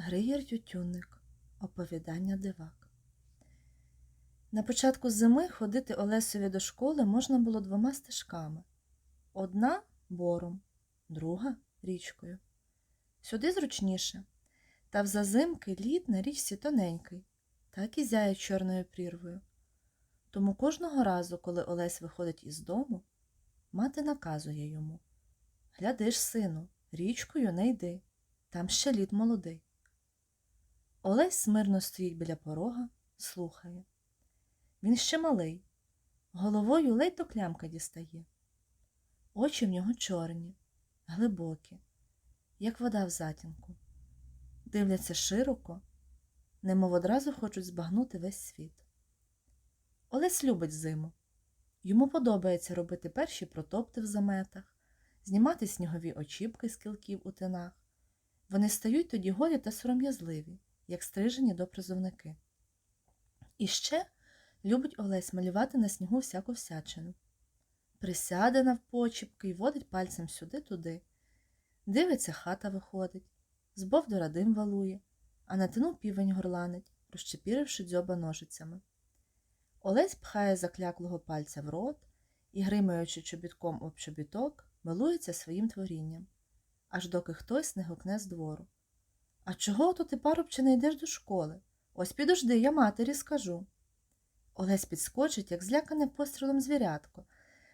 Григір Тютюнник. Оповідання дивак. На початку зими ходити Олесові до школи можна було двома стежками. Одна бором, друга річкою. Сюди зручніше. Та в зазимки лід на річці тоненький, так і зяє чорною прірвою. Тому кожного разу, коли Олесь виходить із дому, мати наказує йому Глядиш, сину, річкою не йди, там ще лід молодий. Олесь смирно стоїть біля порога, слухає. Він ще малий, головою ледь до клямка дістає. Очі в нього чорні, глибокі, як вода в затінку. Дивляться широко, немов одразу хочуть збагнути весь світ. Олесь любить зиму. Йому подобається робити перші протопти в заметах, знімати снігові очіпки з кілків у тинах. Вони стають тоді голі та сором'язливі, як стрижені до призовники. І ще любить Олесь малювати на снігу всяку всячину. Присяде навпочіпки і водить пальцем сюди-туди. Дивиться, хата виходить, з бовдора дим валує, а на тину півень горланить, розчепіривши дзьоба ножицями. Олесь пхає закляклого пальця в рот і, гримаючи чобітком об чобіток, милується своїм творінням, аж доки хтось не гукне з двору. А чого то ти, парубче, не йдеш до школи? Ось підожди, я матері скажу. Олесь підскочить, як злякане пострілом звірятко,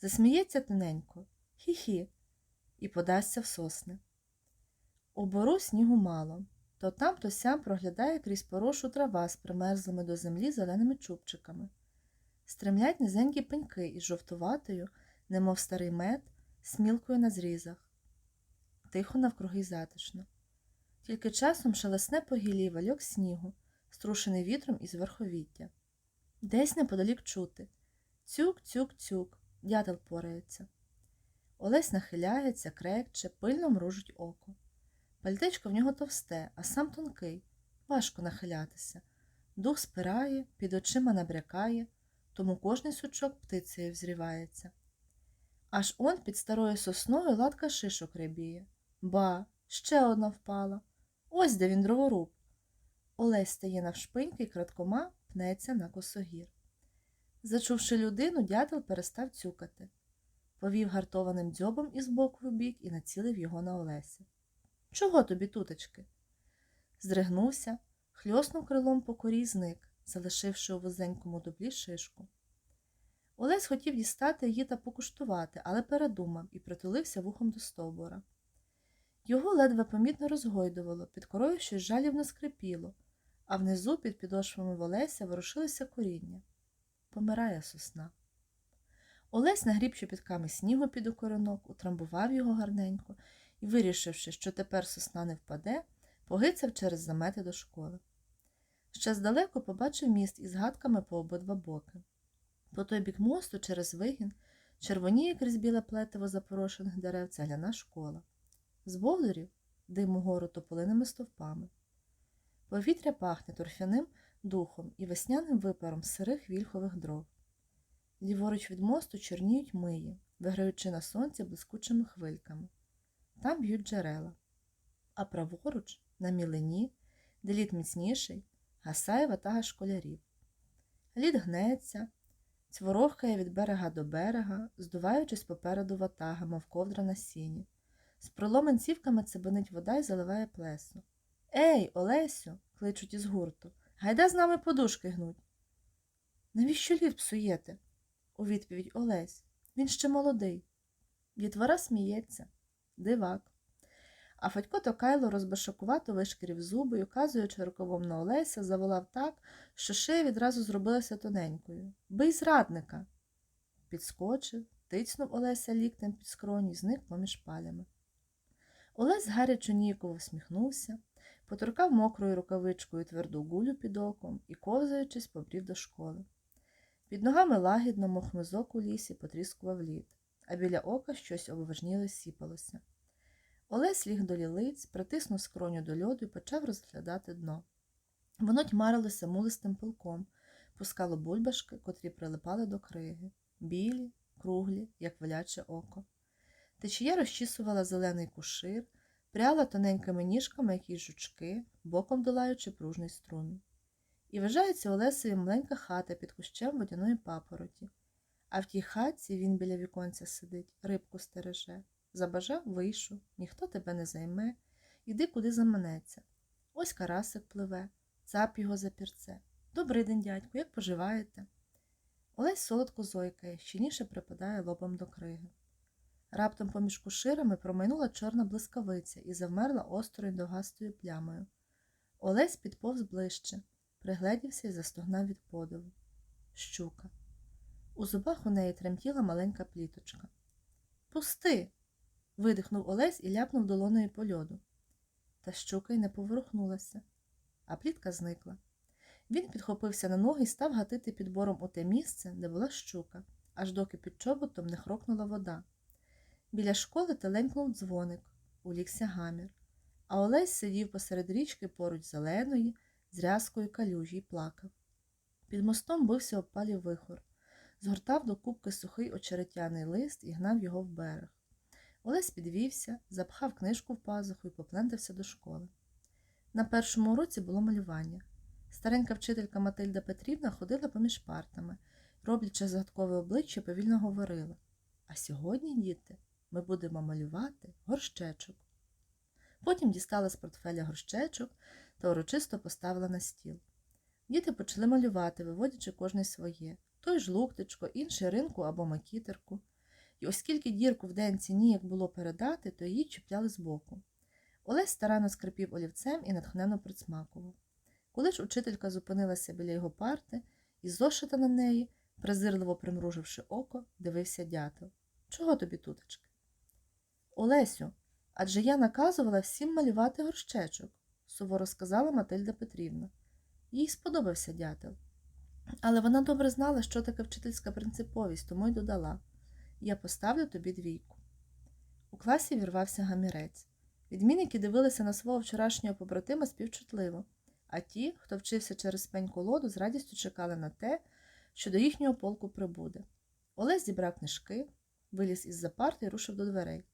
засміється тоненько, хі-хі, і подасться в сосни. У бору снігу мало, то там, то сям проглядає крізь порошу трава з примерзлими до землі зеленими чубчиками. Стремлять низенькі пеньки із жовтуватою, немов старий мед, смілкою на зрізах. Тихо навкруги затишно. Тільки часом шелесне по гілі вальок снігу, струшений вітром із верховіття. Десь неподалік чути. Цюк, цюк, цюк, дятел порається. Олесь нахиляється, крекче, пильно мружить око. Пальтечко в нього товсте, а сам тонкий, важко нахилятися. Дух спирає, під очима набрякає, тому кожний сучок птицею взрівається. Аж он під старою сосною латка шишок рябіє. Ба, ще одна впала. Ось де він дроворуб. Олесь стає навшпиньки і краткома пнеться на косогір. Зачувши людину, дятел перестав цюкати. Повів гартованим дзьобом із боку в бік і націлив його на Олеся. Чого тобі, тутечки? Здригнувся, хльоснув крилом по корі зник, залишивши у вузенькому дуплі шишку. Олесь хотів дістати її та покуштувати, але передумав і притулився вухом до стовбура. Його ледве помітно розгойдувало, під корою щось жалібно скрипіло, а внизу під підошвами Олеся ворушилося коріння. Помирає сосна. Олесь нагріб чобітками снігу під окоренок, утрамбував його гарненько і, вирішивши, що тепер сосна не впаде, погицяв через замети до школи. Ще здалеку побачив міст із гадками по обидва боки. По той бік мосту, через вигін, червоніє крізь біле плетиво запорошених дерев цегляна школа. З бовдурів дим угору тополиними стовпами. Повітря пахне торфяним духом і весняним випаром сирих вільхових дров. Ліворуч від мосту чорніють миї, виграючи на сонці блискучими хвильками. Там б'ють джерела. А праворуч, на мілині, де лід міцніший, гасає ватага школярів. Лід гнеться, цворохкає від берега до берега, здуваючись попереду ватага, мов ковдра на сіні. З проломен цівками цибанить вода й заливає плесо. Ей, Олесю, кличуть із гурту, гайда з нами подушки гнуть. Навіщо лід псуєте? у відповідь Олесь. Він ще молодий. Дітвора сміється, дивак. А Федько Токайло розбашакувато вишкірів зуби і, указуючи рукавом на Олеся, заволав так, що шия відразу зробилася тоненькою. Бий зрадника. Підскочив, тицнув Олеся ліктем під скроні і зник поміж палями. Олесь гарячо ніяково всміхнувся, поторкав мокрою рукавичкою тверду гулю під оком і, ковзаючись, побрів до школи. Під ногами лагідно мов хмизок у лісі потріскував лід, а біля ока щось обважніло сіпалося. Олесь ліг до лілиць, притиснув скроню до льоду і почав розглядати дно. Воно тьмарилося мулистим пилком, пускало бульбашки, котрі прилипали до криги, білі, круглі, як веляче око. Течія розчісувала зелений кушир, пряла тоненькими ніжками якісь жучки, боком долаючи пружний струмінь. І вважається Олесеві маленька хата під кущем водяної папороті. А в тій хатці він біля віконця сидить, рибку стереже. Забажав, вийшов, ніхто тебе не займе, іди куди заманеться. Ось карасик пливе, цап його за пірце. Добрий день, дядьку, як поживаєте? Олесь солодко зойкає, щільніше припадає лобом до криги. Раптом поміж куширами промайнула чорна блискавиця і завмерла острою довгастою плямою. Олесь підповз ближче, пригледівся і застогнав від подиву. Щука. У зубах у неї тремтіла маленька пліточка. Пусти. видихнув Олесь і ляпнув долоною по льоду. Та щука й не поворухнулася, а плітка зникла. Він підхопився на ноги і став гатити підбором у те місце, де була щука, аж доки під чоботом не хрокнула вода. Біля школи теленькнув дзвоник, улігся гамір, а Олесь сидів посеред річки поруч зеленої, з рязкою калюжі й плакав. Під мостом бився опалів вихор, згортав до кубки сухий очеретяний лист і гнав його в берег. Олесь підвівся, запхав книжку в пазуху і поплентався до школи. На першому уроці було малювання. Старенька вчителька Матильда Петрівна ходила поміж партами, роблячи загадкове обличчя, повільно говорила А сьогодні, діти, ми будемо малювати горщечок. Потім дістала з портфеля горщечок та урочисто поставила на стіл. Діти почали малювати, виводячи кожне своє той жлуктичко, інший ринку або макітерку. І оскільки дірку в денці ніяк було передати, то її чіпляли збоку. Олесь старанно скрипів олівцем і натхненно присмакував. Коли ж учителька зупинилася біля його парти і зошита на неї, презирливо примруживши око, дивився дятел. Чого тобі, тутечки? Олесю, адже я наказувала всім малювати горщечок, суворо сказала Матильда Петрівна. Їй сподобався дятел. Але вона добре знала, що таке вчительська принциповість, тому й додала Я поставлю тобі двійку. У класі вірвався гамірець. Відмінники дивилися на свого вчорашнього побратима співчутливо, а ті, хто вчився через пень колоду, з радістю чекали на те, що до їхнього полку прибуде. Олесь зібрав книжки, виліз із за парти і рушив до дверей.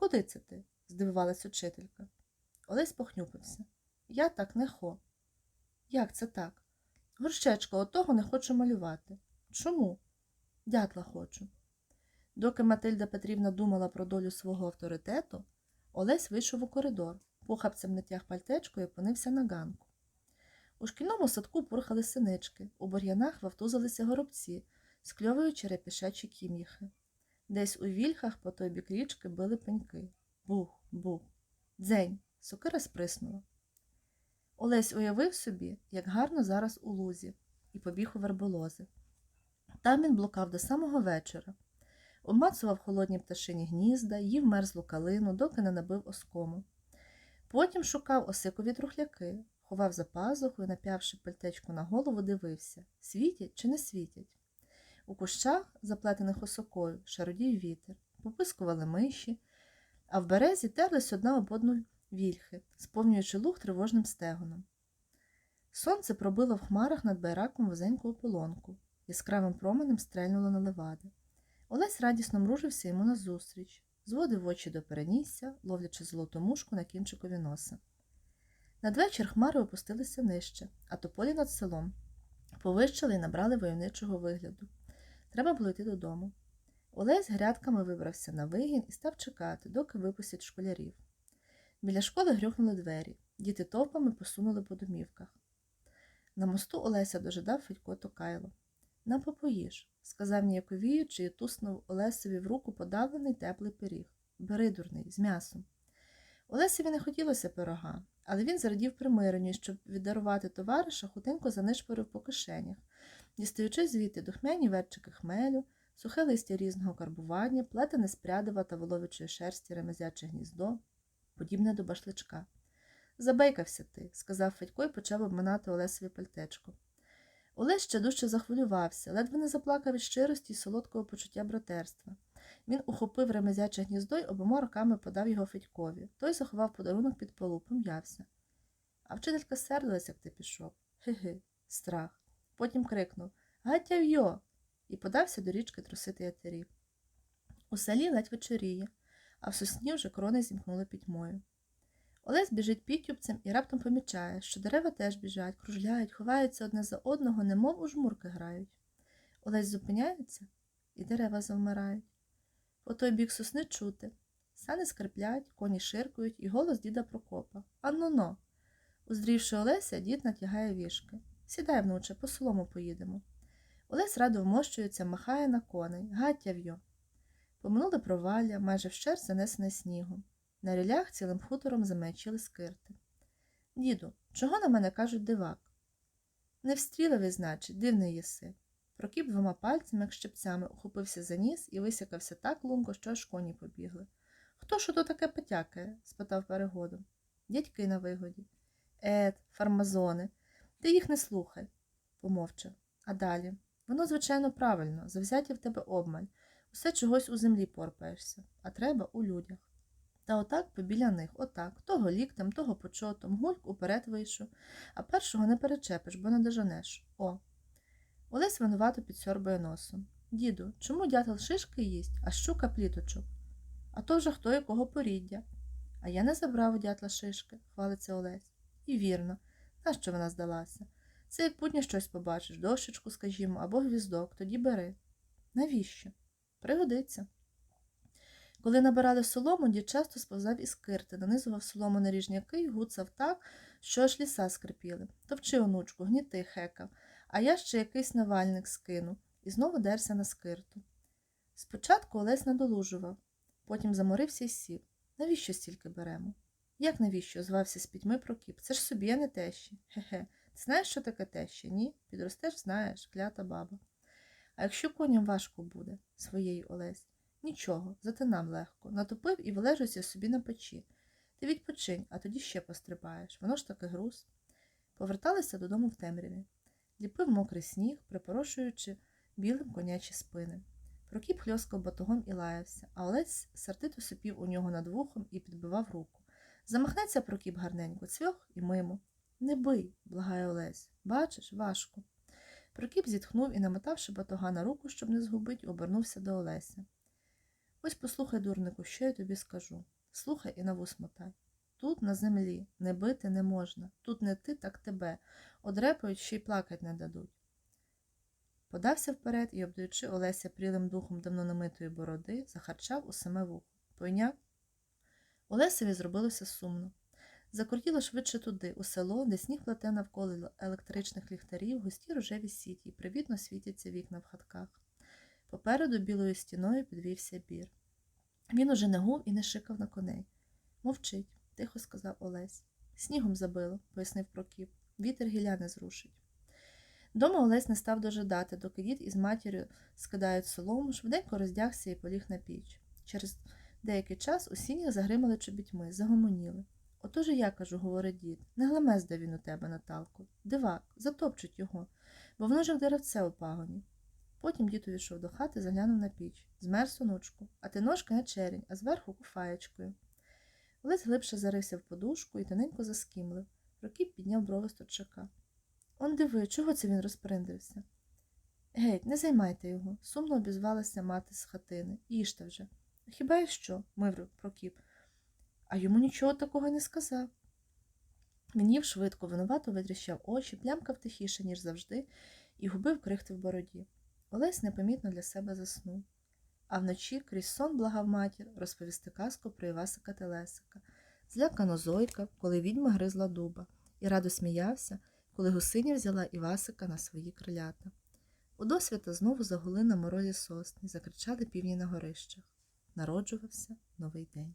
Куди це ти? здивувалась учителька. Олесь похнюпився. Я так не хо. Як це так? Горщечко, отого не хочу малювати. Чому? Дятла хочу. Доки Матильда Петрівна думала про долю свого авторитету, Олесь вийшов у коридор, похапцем натяг пальтечко і опинився на ганку. У шкільному садку пурхали синички, у бур'янах вовтузилися горобці, скльовуючи репішечі кім'їхи. Десь у вільхах по той бік річки били пеньки. Бух, бух. Дзень, сокира сприснула. Олесь уявив собі, як гарно зараз у лузі, і побіг у верболози. Там він блукав до самого вечора, обмацував холодні пташині гнізда, їв мерзлу калину, доки не набив оскому. Потім шукав осикові трухляки, ховав за пазуху і, нап'явши пальтечку на голову, дивився, світять чи не світять. У кущах, заплетених осокою, шародів вітер, попискували миші, а в березі терлись одна об одну вільхи, сповнюючи луг тривожним стегоном. Сонце пробило в хмарах над байраком вузеньку ополонку, яскравим променем стрельнуло на левади. Олесь радісно мружився йому назустріч, зводив очі до перенісся, ловлячи золоту мушку на кінчикові носа. Надвечір хмари опустилися нижче, а тополі над селом повищали і набрали войовничого вигляду. Треба було йти додому. Олесь грядками вибрався на вигін і став чекати, доки випустять школярів. Біля школи грюкнули двері. Діти товпами посунули по домівках. На мосту Олеся дожидав Федько Токайло. На попоїж, сказав ніяковіючи і туснув Олесеві в руку подавлений теплий пиріг. Бери, дурний, з м'ясом. Олесеві не хотілося пирога, але він зрадів примиренню, щоб віддарувати товариша, хутенько занишпорив по кишенях, дістаючи звідти духмяні верчики хмелю, сухе листя різного карбування, плетене з прядива та воловичої шерсті ремезяче гніздо, подібне до башличка. Забейкався ти, сказав Федько і почав обминати Олесові пальтечко. Олесь ще дужче захвилювався, ледве не заплакав від щирості й солодкого почуття братерства. Він ухопив ремезяче гніздо й обома руками подав його Федькові. Той заховав подарунок під полу, пом'явся. А вчителька сердилась, як ти пішов. Ге-ге, страх. Потім крикнув Гаття в'йо! і подався до річки трусити ятерів. У селі ледь вечоріє, а в сосні вже крони зімкнули пітьмою. Олесь біжить підтюбцем і раптом помічає, що дерева теж біжать, кружляють, ховаються одне за одного, немов у жмурки грають. Олесь зупиняється, і дерева завмирають. По той бік сосни чути. Сани скриплять, коні ширкають, і голос діда Прокопа. Анно-но. Уздрівши Олеся, дід натягає вішки. Сідай, внуче, по солому поїдемо. Олесь радо вмощується, махає на коней, гаття в'йо. Поминули провалля, майже вщер занесене снігом. На рілях цілим хутором замечили скирти. Діду, чого на мене кажуть дивак? Не встріливий, значить, дивний єси. Прокіп двома пальцями, як щепцями, ухопився за ніс і висякався так лунко, що аж коні побігли. Хто ж ото таке потякає? спитав перегодом. Дядьки на вигоді. Ет, фармазони, ти їх не слухай, помовчав. А далі. Воно, звичайно, правильно, завзяття в тебе обмаль. Усе чогось у землі порпаєшся, а треба у людях. Та отак побіля них, отак, того ліктем, того почотом, гульк уперед вийшов, а першого не перечепиш, бо не доженеш. О. Олесь винувато підсьорбує носом. Діду, чому дятел шишки їсть, а щука пліточок? А то вже хто якого поріддя. А я не забрав у дятла шишки, хвалиться Олесь. І вірно, нащо вона здалася? Це як путня щось побачиш, дощечку, скажімо, або гвіздок, тоді бери. Навіщо? Пригодиться. Коли набирали солому, дід часто сповзав із кирти, нанизував солому на ріжняки й гуцав так, що аж ліса скрипіли. Товчи, онучку, гніти, хекав, а я ще якийсь навальник скину і знову дерся на скирту. Спочатку Олесь надолужував, потім заморився і сів. Навіщо стільки беремо? Як навіщо? звався з пітьми Прокіп. Це ж собі, а не тещі. Хе-хе. Ти знаєш, що таке теща? Ні? Підростеш, знаєш, клята баба. А якщо коням важко буде, своєї Олесь? Нічого, зате нам легко. Натопив і вилежуйся собі на печі. Ти відпочинь, а тоді ще пострибаєш. Воно ж таки груз. Поверталися додому в темряві. Ліпив мокрий сніг, припорошуючи білим конячі спини. Прокіп хльоскав батогом і лаявся, а Олесь сердито сопів у нього над вухом і підбивав руку. Замахнеться Прокіп гарненько, цвьох і мимо. Не бий, благає Олесь. Бачиш, важко. Прокіп зітхнув і, намотавши батога на руку, щоб не згубить, обернувся до Олеся. Ось послухай, дурнику, що я тобі скажу. Слухай і на вус мотай. Тут, на землі, не бити не можна. Тут не ти, так тебе. Одрепають, ще й плакать не дадуть. Подався вперед і, обдаючи Олеся прілим духом давно намитої бороди, захарчав у саме вухо. Пойняв? Олесеві зробилося сумно. Закортіло швидше туди, у село, де сніг плете навколо електричних ліхтарів, густі рожеві сіті і привітно світяться вікна в хатках. Попереду білою стіною підвівся бір. Він уже не гув і не шикав на коней. Мовчить, тихо сказав Олесь. Снігом забило, пояснив Прокіп. Вітер гілля не зрушить. Дома Олесь не став дожидати, доки дід із матір'ю скидають солому, швиденько роздягся і поліг на піч. Через деякий час у сінях загримали чобітьми, загомоніли. Отож і я кажу, говорить дід, не глемезда він у тебе, Наталко. Дивак, затопчуть його, бо ж деревце у пагоні. Потім дід увійшов до хати, заглянув на піч. Змерз онучку, а ти ножки на черень, а зверху куфаєчкою. Олесь глибше зарився в подушку і тоненько заскімлив. Прокіп підняв брови з торчака. Он диви, чого це він розприндився? Геть, не займайте його, сумно обізвалася мати з хатини. Їжте вже. Хіба що? мив Прокіп. А йому нічого такого не сказав. Він їв швидко, винувато витріщав очі, плямкав тихіше, ніж завжди, і губив крихти в бороді. Олесь непомітно для себе заснув. А вночі крізь сон благав матір розповісти казку про Івасика Телесика, злякано зойка, коли відьма гризла дуба, і радо сміявся, коли гусиня взяла Івасика на свої крилята. У досвіта знову загули на морозі сосни, закричали півні на горищах. Народжувався новий день.